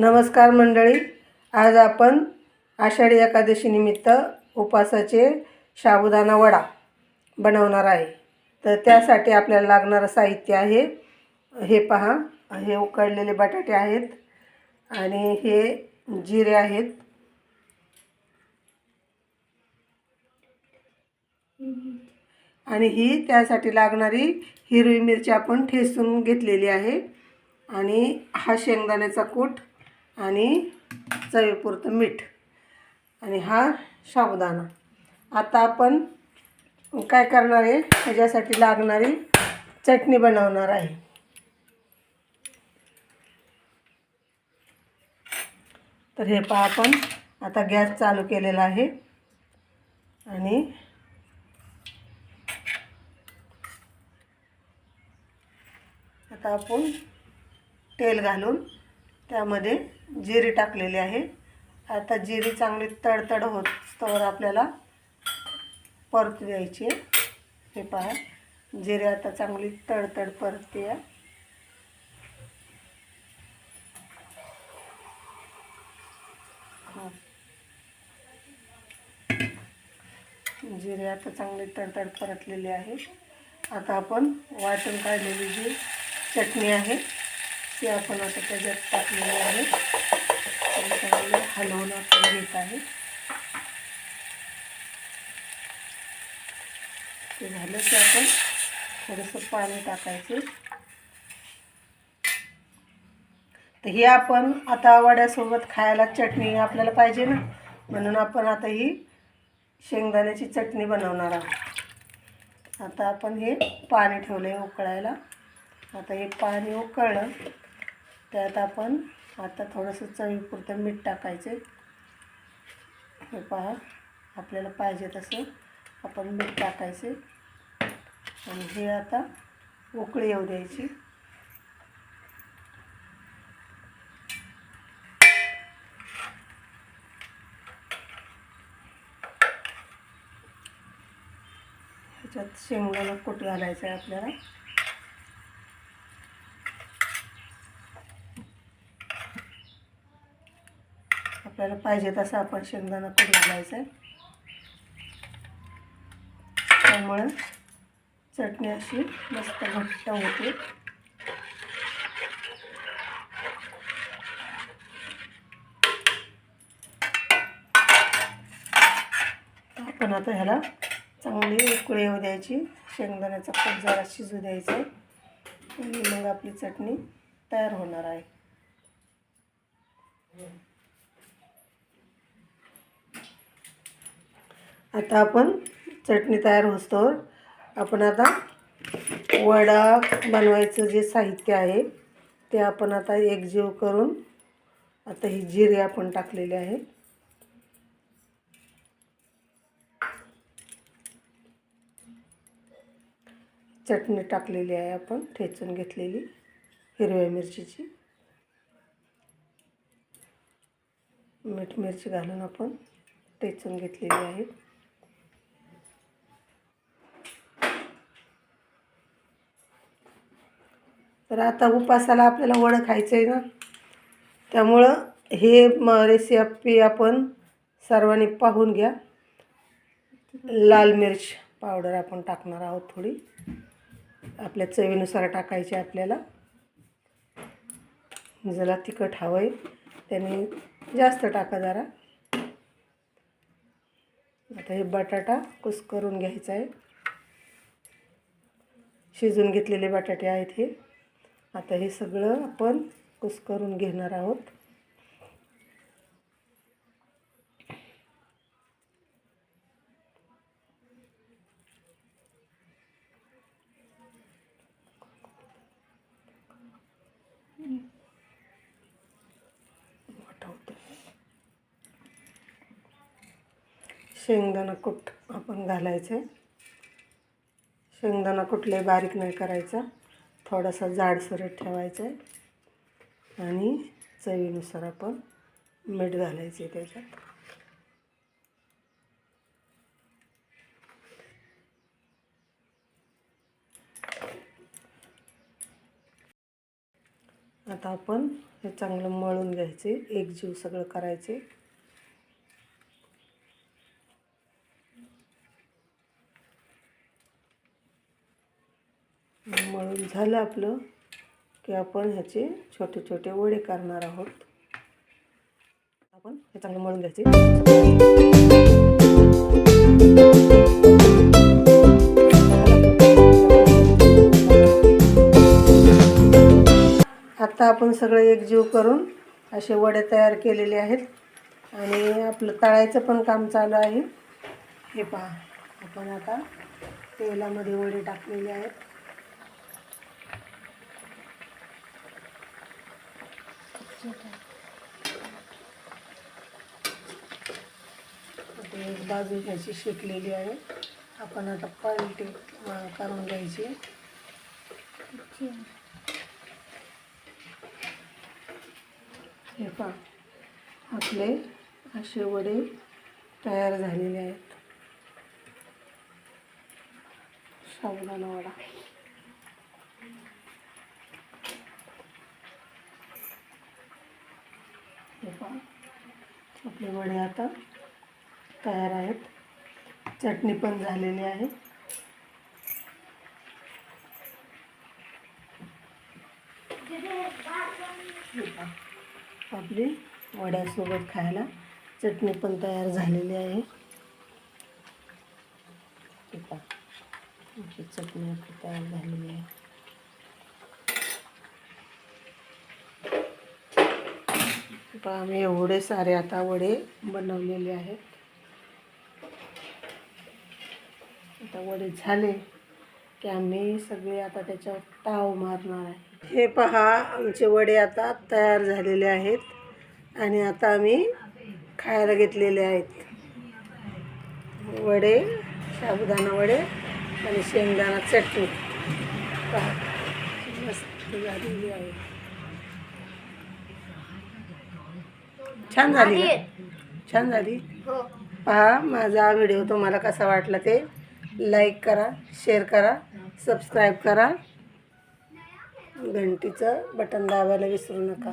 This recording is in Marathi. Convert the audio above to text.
नमस्कार मंडळी. आज आपण आषाढी एकादशीनिमित्त उपासाचे साबुदाणा वडा बनवणार आहे. तर त्यासाठी आपल्याला लागणारं साहित्य आहे. हे पहा. हे उकडलेले बटाटे आहेत आणि हे जिरे आहेत. आणि ही त्यासाठी लागणारी हिरवी मिरची आपण ठेसून घेतलेली आहे. आणि हा शेंगदाण्याचा कूट आणि चवीपुरतं मीठ. आणि हा साबुदाणा. आता आपण काय करणार आहे? ह्याच्यासाठी लागणारी चटणी बनवणार आहे. तर हे पहा आपण. आता गॅस चालू केलेला आहे. आणि आता आपण तेल घालून त्यामध्ये जिरे टाकलेले आहे. आता जिरे चांगली तडतड होत तर आपल्याला परत द्यायची. आहे हे पहा जिरे आता चांगली तडतड परतते. जिरे आता चांगली तडतड परतलेली आहे आता आपण वाटून काढलेली जी चटणी आहे ते आपण आता त्याच्यात टाकलेले आहे. चांगलं हलवून आपण घेत आहे. ते झालं की आपण थोडंसं पाणी टाकायचं. तर ही आपण आता वड्यासोबत खायला चटणी आपल्याला पाहिजे ना? म्हणून आपण आता ही शेंगदाण्याची चटणी बनवणार आहोत. आता आपण हे पाणी ठेवलं आहे उकळायला. आता हे पाणी उकळलं. त्यात आपण आता थोडंसं चवीपुरतं मीठ टाकायचे. हे पहा आपल्याला पाहिजे तसं आपण मीठ टाकायचे. आणि हे आता उकळी येऊ द्यायची. ह्याच्यात शेंगदाणा कूट घालायचं आहे आपल्याला. आपल्याला पाहिजे तसं आपण शेंगदाणा कूट घालायचं आहे? त्यामुळं चटणी अशी मस्त घट्ट होते. आपण आता ह्याला चांगली उकळी येऊ द्यायची. शेंगदाण्याचा कप जरा शिजू द्यायचा आहे. आणि मग आपली चटणी तयार होणार आहे. आता आपण चटणी तयार होतोवर आपण आता वडा बनवायचं जे साहित्य आहे ते आपण आता एकजीव करून आता ही जिरे आपण टाकलेले आहे. चटणी टाकलेली आहे आपण ठेचून घेतलेली हिरव्या मिरचीची. मीठ मिरची घालून आपण ठेचून घेतलेली आहे. तर आता उपासाला आपल्याला वडं खायचं आहे ना. त्यामुळं हे म रेसिपी आपण सर्वांनी पाहून घ्या. लाल मिर्च पावडर आपण टाकणार आहोत थोडी. आपल्या चवीनुसार टाकायची आपल्याला. ज्याला तिखट हवं आहे त्याने जास्त टाका जरा. आता हे बटाटा कुस्करून घ्यायचा आहे शिजून घेतलेले बटाटे आहेत हे. आता हे सगळं आपण कुस्करून घेणार आहोत. शेंगदाणा कूट आपण घालायचं. आहे शेंगदाणा कुठले बारीक नाही करायचा. थोडासा जाडसरट ठेवायचा आहे. आणि चवीनुसार आपण मीठ घालायचे त्याच्यात. आता आता आपण हे चांगलं मळून घ्यायचे एकजीव सगळं करायचे मळून झालं आपलं की आपण ह्याचे छोटे छोटे वडे करणार आहोत. आपण हे चांगलं मळून घ्यायचे. आता आपण सगळं एकजीव करून असे वडे तयार केलेले आहेत. आणि आपलं तळायचं पण काम चालू आहे. हे पहा. आपण आता तेलामध्ये वडे टाकलेले आहेत आता एक बाजू ह्याची शेकलेली आहे. आपण आता पलटी करून घ्यायची. हे पहा आपले असे वडे तयार झालेले आहेत. साबुदाणा वडा हे पहा वडे आता तयार आहेत. चटणी पण झालेली आहे. आपली वड्यासोबत खायला चटणी पण तयार झालेली आहे. चटणी आपली तयार झालेली आहे. पहा आम्ही एवढे सारे आता वडे बनवलेले आहेत. आता वडे झाले की आम्ही सगळे आता त्याच्यावर ताव मारणार आहे. हे पहा आमचे वडे आता तयार झालेले आहेत आणि आता आम्ही खायला घेतलेले आहेत. वडे साबुदाणा वडे आणि शेंगदाणा चटणी. पहा मस्त झालेली आहे छान झाली का? छान झाली. हो. पहा माझा व्हिडिओ तुम्हाला कसा वाटला ते. लाईक करा शेअर करा सबस्क्राईब करा. घंटीचं बटन दाबायला विसरू नका.